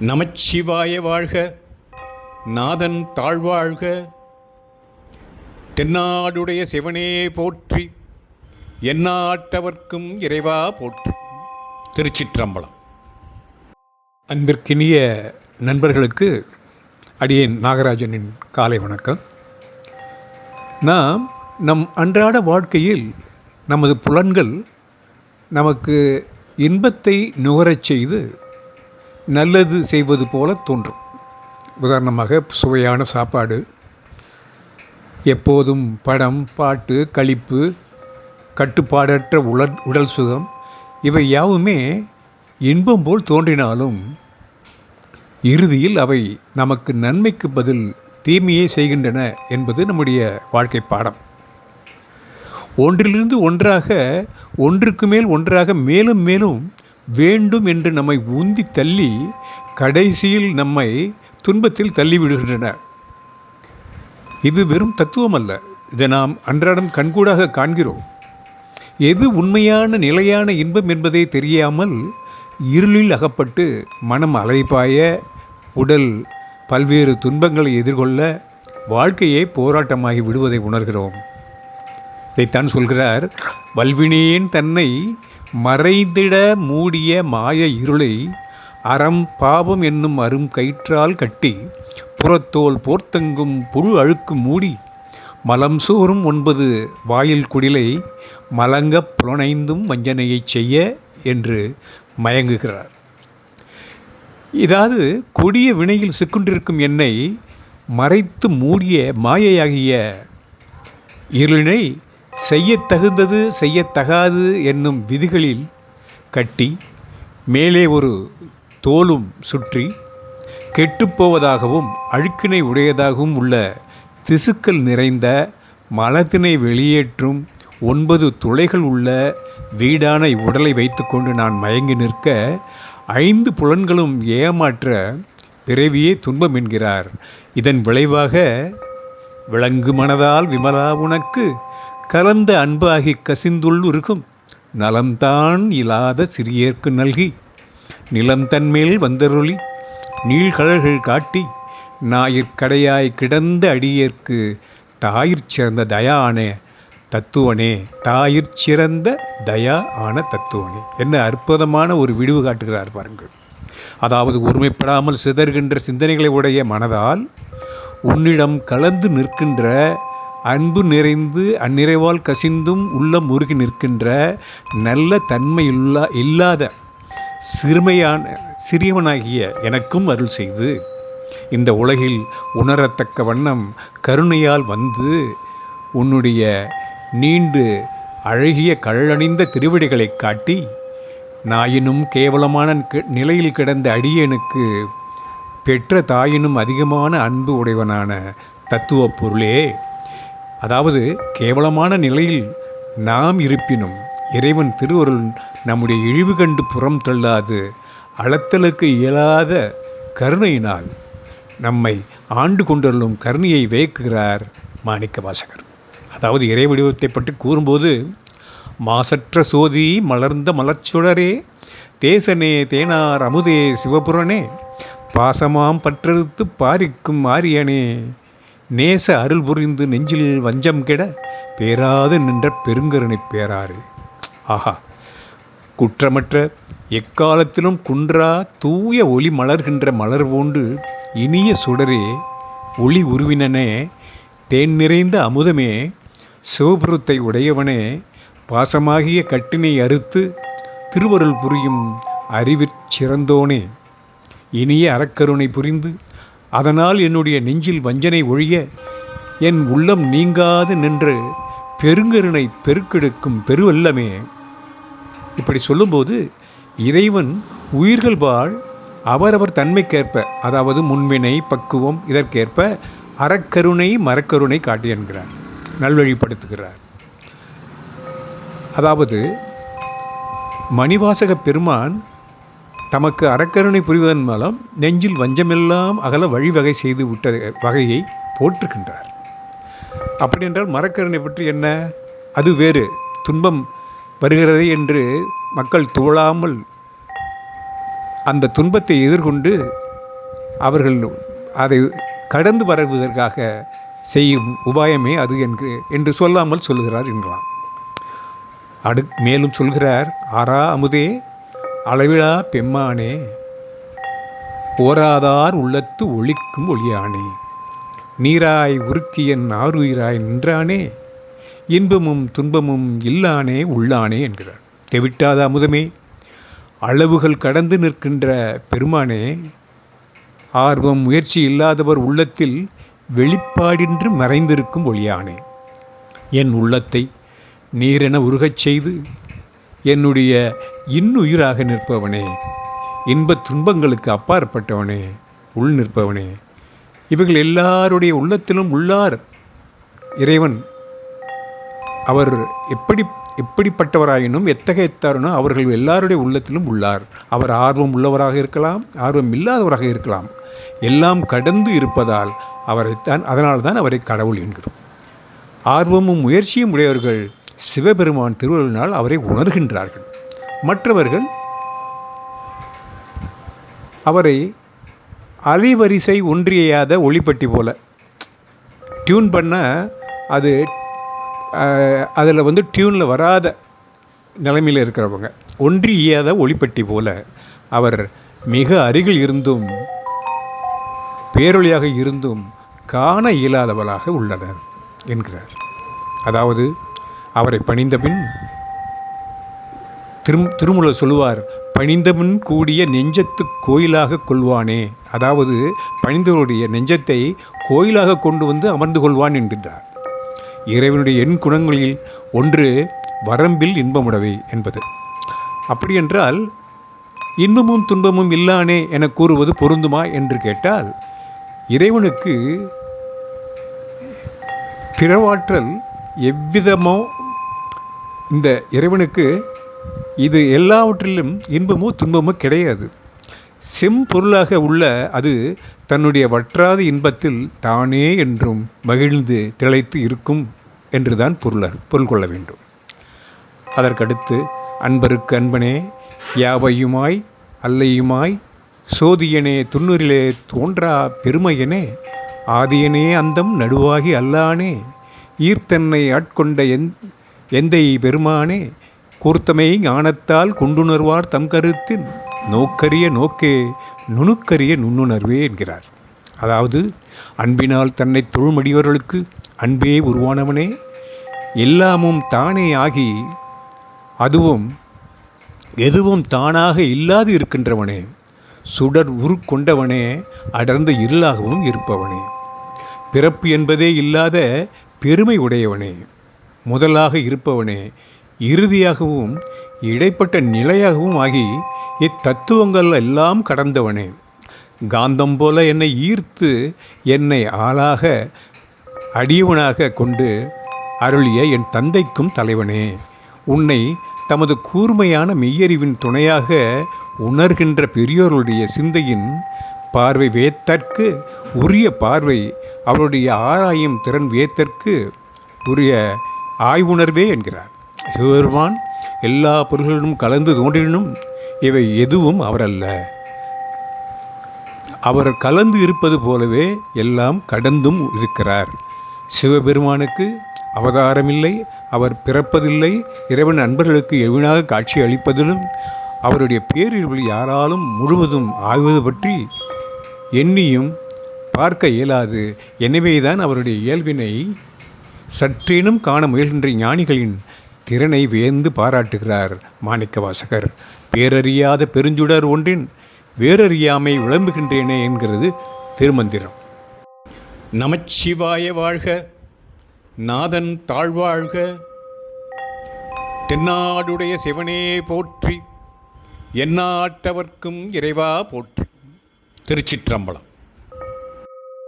நமச்சிவாய வாழ்க. நாதன் தாழ்வாழ்க. தென்னாடுடைய சிவனே போற்றி. எந்நாட்டவர்க்கும் இறைவா போற்றி. திருச்சிற்றம்பலம். அன்பிற்கினிய நண்பர்களுக்கு அடியேன் நாகராஜனின் காலை வணக்கம். நாம் நம் அன்றாட வாழ்க்கையில் நமது புலன்கள் நமக்கு இன்பத்தை நுகரச் செய்து நல்லது செய்வது போல தோன்றும். உதாரணமாக சுவையான சாப்பாடு. எப்போதும் படம் பாட்டு களிப்பு கட்டுப்பாடற்ற உடல் உடல் சுகம் இவை யாவுமே இன்பம் போல் தோன்றினாலும் இறுதியில் அவை நமக்கு நன்மைக்கு பதில் தீமையை செய்கின்றன என்பது நம்முடைய வாழ்க்கை பாடம். ஒன்றிலிருந்து ஒன்றாக ஒன்றுக்கு மேல் ஒன்றாக மேலும் மேலும் வேண்டும் என்று நம்மை உந்தி தள்ளி கடைசியில் நம்மை துன்பத்தில் தள்ளிவிடுகின்றன. இது வெறும் தத்துவம் அல்ல இதை நாம் அன்றாடம் கண்கூடாக காண்கிறோம். எது உண்மையான நிலையான இன்பம் என்பதை தெரியாமல் இருளில் அகப்பட்டு மனம் அலைபாய உடல் பல்வேறு துன்பங்களை எதிர்கொள்ள வாழ்க்கையை போராட்டமாகி விடுவதை உணர்கிறோம். இதைத்தான் சொல்கிறார் வல்வினேன் தன்னை மறைந்திட மூடிய மாய இருளை அறம் பாவம் என்னும் அரும் கயிற்றால் கட்டி புறத்தோல் போர்த்தங்கும் புழு அழுக்கு மூடி மலம் சோறும் ஒன்பது வாயில் குடிலை மலங்கப் புலனைந்தும் வஞ்சனையைச் செய்ய என்று மயங்குகிறார். இதாவது கொடிய வினையில் சிக்குண்டிருக்கும் என்னை மறைத்து மூடிய மாயையாகிய இருளினை செய்யத்தகுந்தது செய்யத்தகாது என்னும் விதிகளில் கட்டி மேலே ஒரு தோலும் சுற்றி கெட்டுப்போவதாகவும் அழுக்கினை உடையதாகவும் உள்ள திசுக்கள் நிறைந்த மலத்தினை வெளியேற்றும் ஒன்பது துளைகள் உள்ள வீடான இவ்வுடலை வைத்துக்கொண்டு நான் மயங்கி நிற்க ஐந்து புலன்களும் ஏமாற்ற பிறவியே துன்பம் என்கிறார். இதன் விளைவாக விளங்கு மனதால் விமலா உனக்கு கலந்த அன்பாகி கசிந்துள்ளுருகும் நலம்தான் இல்லாத சிறியர்க்கு நல்கி. நிலம் தன்மேல் வந்தருளி. நீள்கழல்கள் காட்டி. ஞாயிற்கடையாய் கிடந்த அடியேற்கு தாயிற் சிறந்த தயா ஆன தத்துவனே தாயிற் சிறந்த தயா ஆன தத்துவனே. என்ன அற்புதமான ஒரு விடிவு காட்டுகிறார் பாருங்கள். அதாவது ஒருமைப்படாமல் சிதறுகின்ற சிந்தனைகளை உடைய மனதால் உன்னிடம் கலந்து நிற்கின்ற அன்பு நிறைந்து அந்நிறைவால் கசிந்தும் உள்ளம் உருகி நிற்கின்ற நல்ல தன்மையுள்ள இல்லாத சிறுமையான சிறியவனாகிய எனக்கும் அருள் செய்து. இந்த உலகில் உணரத்தக்க வண்ணம் கருணையால் வந்து உன்னுடைய நீண்டு அழகிய கழணிந்த திருவடிகளை காட்டி நாயினும் கேவலமான நிலையில் கிடந்த அடியனுக்கு பெற்ற தாயினும் அதிகமான அன்பு உடையவனான தத்துவப் பொருளே. அதாவது கேவலமான நிலையில் நாம் இருப்பினும் இறைவன் திருவருள் நம்முடைய இழிவு கண்டு புறம் தள்ளாது அளத்தலுக்கு இயலாத கருணையினால் நம்மை ஆண்டு கொண்டருளும் கருணையை வேக்குகிறார் மாணிக்க வாசகர். அதாவது இறை வடிவத்தை பற்றி கூறும்போது மாசற்ற சோதி மலர்ந்த மலர்ச்சுடரே தேசனே தேனார் அமுதே சிவபுரனே பாசமாம் பற்றறுத்து பாரிக்கும் ஆரியனே நேச அருள் புரிந்து நெஞ்சில் வஞ்சம் கெட பேராது நின்ற பெருங்கருணை பேராறு. ஆஹா. குற்றமற்ற எக்காலத்திலும் குன்றா தூய ஒளி மலர்கின்ற மலர் போன்று இனிய சுடரே ஒளி உருவினனே தேன் நிறைந்த அமுதமே சிவபுரத்தை உடையவனே பாசமாகிய கட்டினை அறுத்து திருவருள் புரியும் அறிவிற் சிறந்தோனே. இனிய அறக்கருணை புரிந்து அதனால் என்னுடைய நெஞ்சில் வஞ்சனை ஒழிய என் உள்ளம் நீங்காது நின்று பெருங்கருணை பெருக்கெடுக்கும் பெருவல்லமே. இப்படி சொல்லும்போது இறைவன் உயிர்கள் வாழ் அவரவர் தன்மைக்கேற்ப அதாவது முன்வினை பக்குவம் இதற்கேற்ப அறக்கருணை மரக்கருணை காட்டி என்கிறார் நல்வழிப்படுத்துகிறார். அதாவது மணிவாசக பெருமான் தமக்கு அறக்கருணை புரிவதன் மூலம் நெஞ்சில் வஞ்சமெல்லாம் அகல வழிவகை செய்து விட்ட வகையை போற்றுகின்றார். அப்படி என்றால் மரக்கருணை பற்றி என்ன? அது வேறு. துன்பம் வருகிறது என்று மக்கள் துவளாமல் அந்த துன்பத்தை எதிர்கொண்டு அவர்கள் அதை கடந்து வருவதற்காக செய்யும் உபாயமே அது என்று என்று சொல்லாமல் சொல்கிறார் என்கலாம் அடு மேலும் சொல்கிறார் ஆரா அமுதே அளவிழா பெம்மானே ஓராதார் உள்ளத்து ஒழிக்கும் ஒளியானே. நீராய் உருக்கியன் ஆறுயிராய் நின்றானே இன்பமும் துன்பமும் இல்லானே உள்ளானே என்கிறார். தெவிட்டாத அமுதமே அளவுகள் கடந்து நிற்கின்ற பெருமானே ஆர்வம் முயற்சி இல்லாதவர் உள்ளத்தில் வெளிப்பாடின்றி மறைந்திருக்கும் ஒளியானே. என் உள்ளத்தை நீரென உருகச் செய்து என்னுடைய இன்னுயிராக நிற்பவனே இன்பத் துன்பங்களுக்கு அப்பாற்பட்டவனே உள் நிற்பவனே. இவர்கள் எல்லாருடைய உள்ளத்திலும் உள்ளார். இறைவன் அவர் எப்படி எப்படிப்பட்டவராயினும் எத்தகையத்தாருனோ அவர்கள் எல்லாருடைய உள்ளத்திலும் உள்ளார். அவர் ஆர்வம் உள்ளவராக இருக்கலாம் ஆர்வம் இல்லாதவராக இருக்கலாம். எல்லாம் கடந்து இருப்பதால் அவரைத்தான் அதனால் தான் அவரை கடவுள் என்கிறோம். ஆர்வமும் முயற்சியும் உடையவர்கள் சிவபெருமான் திருவள்ளினால் அவரை உணர்கின்றார்கள். மற்றவர்கள் அவரை அலைவரிசை ஒன்றியாத ஒளிப்பட்டி போல. டியூன் பண்ண அது அதில் வந்து டியூனில் வராத நிலைமையில் இருக்கிறவங்க. ஒன்றியாத ஒளிப்பட்டி போல அவர் மிக அருகில் இருந்தும் பேரொழியாக இருந்தும் காண இயலாதவளாக உள்ளனர் என்கிறார். அதாவது அவரை பணிந்தபின் திரும் திருமூலர் சொல்லுவார் பணிந்தபின் கூடிய நெஞ்சத்து கோயிலாக கொள்வானே. அதாவது பணிந்தவருடைய நெஞ்சத்தை கோயிலாக கொண்டு வந்து அமர்ந்து கொள்வான் என்கின்றார். இறைவனுடைய எண் குணங்களில் ஒன்று வரம்பில் இன்பமுடவை என்பது. அப்படியென்றால் இன்பமும் துன்பமும் இல்லானே என கூறுவது பொருந்துமா என்று கேட்டால் இறைவனுக்கு பிறவாற்றல் எவ்விதமோ இந்த இறைவனுக்கு இது எல்லாவற்றிலும் இன்பமோ துன்பமோ கிடையாது. செம்பொருளாக உள்ள அது தன்னுடைய வற்றாத இன்பத்தில் தானே என்றும் மகிழ்ந்து திளைத்து இருக்கும் என்றுதான் பொருளர் பொருள் கொள்ள வேண்டும். அதற்கடுத்து அன்பருக்கு அன்பனே யாவையுமாய் அல்லையுமாய் சோதியனே துண்ணுரிலே தோன்றா பெருமையனே ஆதியனே அந்தம் நடுவாகி அல்லானே ஈர்த்தன்னை ஆட்கொண்ட எந் எந்தை பெருமானே கூர்த்தமை ஞானத்தால் கொண்டுணர்வார் தம் கருத்தின். நோக்கரிய நோக்கே நுணுக்கரிய நுண்ணுணர்வே என்கிறார். அதாவது அன்பினால் தன்னை தொழுமடியவர்களுக்கு அன்பே உருவானவனே எல்லாமும் தானே ஆகி அதுவும் எதுவும் தானாக இல்லாது இருக்கின்றவனே சுடர் உரு கொண்டவனே அடர்ந்த இருளாகவும் இருப்பவனே. பிறப்பு என்பதே இல்லாத பெருமை உடையவனே. முதலாக இருப்பவனே இறுதியாகவும் இடைப்பட்ட நிலையாகவும் ஆகி இத்தத்துவங்கள் எல்லாம் கடந்தவனே. காந்தம் போல என்னை ஈர்த்து என்னை ஆளாக அடியவனாக கொண்டு அருளிய என் தந்தைக்கும் தலைவனே. உன்னை தமது கூர்மையான மெய்யறிவின் துணையாக உணர்கின்ற பெரியோருடைய சிந்தையின் பார்வை வேத்தற்கு உரிய பார்வை அவருடைய ஆராயும் திறன் வேத்தற்கு உரிய ஆய்வுணர்வே என்கிறார். சிவபெருமான் எல்லா பொருள்களிலும் கலந்து தோன்றினும் இவை எதுவும் அவரல்ல. அவர் கலந்து இருப்பது போலவே எல்லாம் கடந்தும் இருக்கிறார். சிவபெருமானுக்கு அவதாரமில்லை அவர் பிறப்பதில்லை இறைவன் அன்பர்களுக்கு எவினாக காட்சி அளிப்பதிலும் அவருடைய பேரில் யாராலும் முழுவதும் ஆய்வது பற்றி எண்ணியும் பார்க்க இயலாது. எனவேதான் அவருடைய இயல்பினை சற்றேனும் காண முயல்கின்ற ஞானிகளின் திறனை வியந்து பாராட்டுகிறார் மாணிக்க வாசகர் பேரறியாத பெருஞ்சுடர் ஒன்றின் வேறறியாமை விளம்புகின்றேனே என்கிறது திருமந்திரம். நமச்சிவாய வாழ்க நாதன் தாழ்வாழ்க. தென்னாடுடைய சிவனே போற்றி எண்ணாட்டவர்க்கும் இறைவா போற்றி. திருச்சிற்றம்பலம்.